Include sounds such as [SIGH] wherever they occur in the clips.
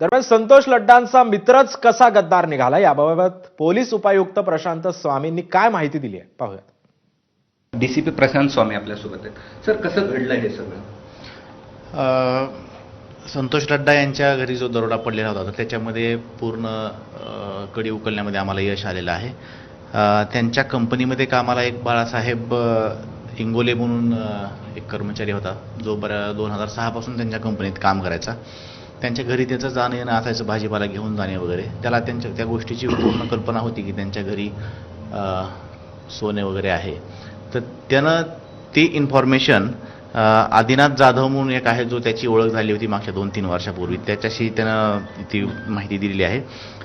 दरम्यान संतोष लड्डांचा मित्रच कसा गद्दार निघाला याबाबत पोलीस उपायुक्त प्रशांत स्वामींनी काय माहिती दिली आहे? पाहूयात. डीसीपी प्रशांत स्वामी आपल्यासोबत आहेत. सर कसं घडलं हे सगळं? अ, संतोष लड्डा यांच्या घरी जो दरोडा पडलेला होता त्याच्यामध्ये पूर्ण कडी उकलण्यामध्ये आम्हाला यश आलेलं आहे. अ, त्यांच्या कंपनीमध्ये कामाला एक बाळासाहेब इंगोले म्हणून एक कर्मचारी होता जो बऱ्या दोन हजार सहापासून त्यांच्या कंपनीत काम करायचा. त्यांच्या घरी त्याचं जाणं येणं असायचं भाजीपाला घेऊन जाणे वगैरे त्याला त्यांच्या त्या गोष्टीची पूर्ण कल्पना होती की त्यांच्या घरी सोने वगैरे आहे. तर त्यानं ती इन्फॉर्मेशन आदिनाथ जाधव म्हणून एक आहे जो त्याची ओळख झाली होती मागच्या दोन तीन वर्षापूर्वी. त्याच्याशी त्यानं ती माहिती दिलेली आहे.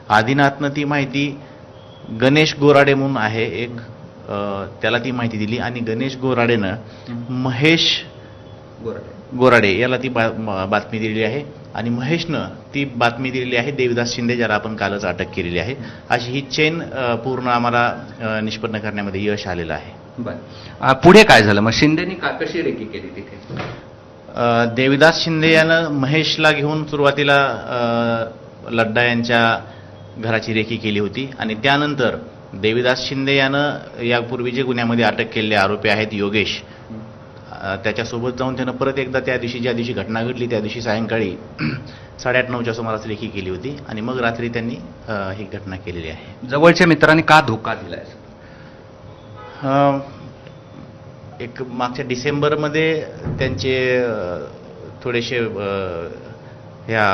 आदिनाथनं ती माहिती गणेश गोराडे म्हणून आहे एक त्याला ती माहिती दिली आणि गणेश गोराडेनं महेश गोरडे. गोराडे याला ती बातमी दिलेली आहे. आणि महेशनं ती बातमी दिलेली आहे. देविदास शिंदे ज्याला आपण कालच अटक केलेली आहे. अशी ही चेन पूर्ण आम्हाला निष्पन्न करण्यामध्ये यश आलेलं आहे. बरं. पुढे काय झालं? मग शिंदेनी का कशी रेकी केली तिथे? देविदास शिंदे यानं महेशला घेऊन सुरुवातीला लड्डा यांच्या घराची रेखी केली होती. आणि त्यानंतर देविदास शिंदे यानं यापूर्वी जे गुन्ह्यामध्ये अटक केलेले आरोपी आहेत योगेश त्याच्यासोबत जाऊन त्यानं परत एकदा त्या दिवशी ज्या दिवशी घटना घडली त्या दिवशी सायंकाळी [CLEARS THROAT] साडेआठ नऊच्या सुमारास लेखी केली होती आणि मग रात्री त्यांनी ही घटना केलेली आहे. जवळच्या मित्रांनी का धोका दिलाय? अ, एक मागच्या डिसेंबरमध्ये त्यांचे थोडेसे ह्या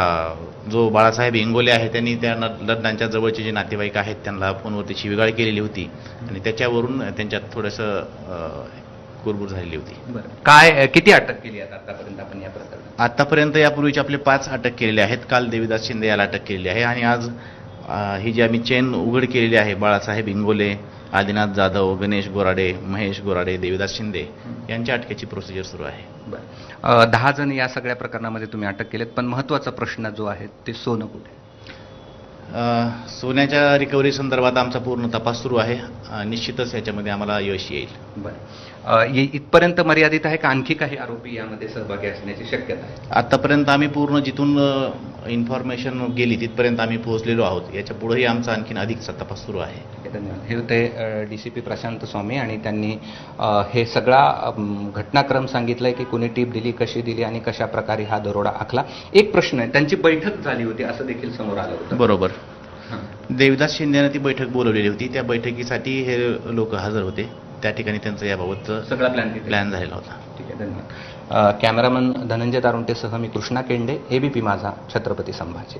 जो बाळासाहेब इंगोले आहे त्यांनी त्या लग्नांच्या जवळचे जे नातेवाईक आहेत त्यांना फोनवरती शिवीगाळ केलेली होती. आणि त्याच्यावरून त्यांच्यात थोडंसं कुरबुर झालेली होती. काय किती अटक केली आता आतापर्यंत आपण या प्रकरणात? आतापर्यंत यापूर्वीचे आपले पाच अटक केलेले आहेत. काल देविदास शिंदे याला अटक केलेली आहे आणि आज ही जी आम्ही चेन उघड केलेली आहे बाळासाहेब इंगोले आदिनाथ जाधव गणेश गोराडे महेश गोराडे देविदास शिंदे यांच्या अटकेची प्रोसिजर सुरू आहे. दहा जण या सगळ्या प्रकरणामध्ये तुम्ही अटक केलेत पण महत्त्वाचा प्रश्न जो आहे ते सोनं कुठे? सोन्याच्या रिकव्हरी संदर्भात आमचा पूर्ण तपास सुरू आहे. निश्चितच याच्यामध्ये आम्हाला यश येईल. बरं. इथपर्यंत मर्यादित आहे का? आणखी काही आरोपी यामध्ये सहभागी असण्याची शक्यता आहे? आतापर्यंत आम्ही पूर्ण जिथून इन्फॉर्मेशन गेली तिथपर्यंत आम्ही पोहोचलेलो आहोत. याच्या पुढेही आमचा आणखीन अधिकचा तपास सुरू आहे. आहे, धन्यवाद. हे होते D C P Prashant Swami आणि त्यांनी हे सगळा घटनाक्रम सांगितलाय की कोणी टीप दिली कशी दिली आणि कशा प्रकारे हा दरोडा आखला. एक प्रश्न आहे त्यांची बैठक झाली होती असं देखील समोर आलं होतं. बरोबर. देविदास शिंदेनं ती बैठक बोलवलेली होती. त्या बैठकीसाठी हे लोक हजर होते. त्या ठिकाणी त्यांचं याबाबतचं सगळा प्लॅन प्लॅन झालेला होता. ठीक आहे धन्यवाद. कॅमेरामन धनंजय दारुंटेसह मी कृष्णा केंडे एबीपी माझा छत्रपती संभाजी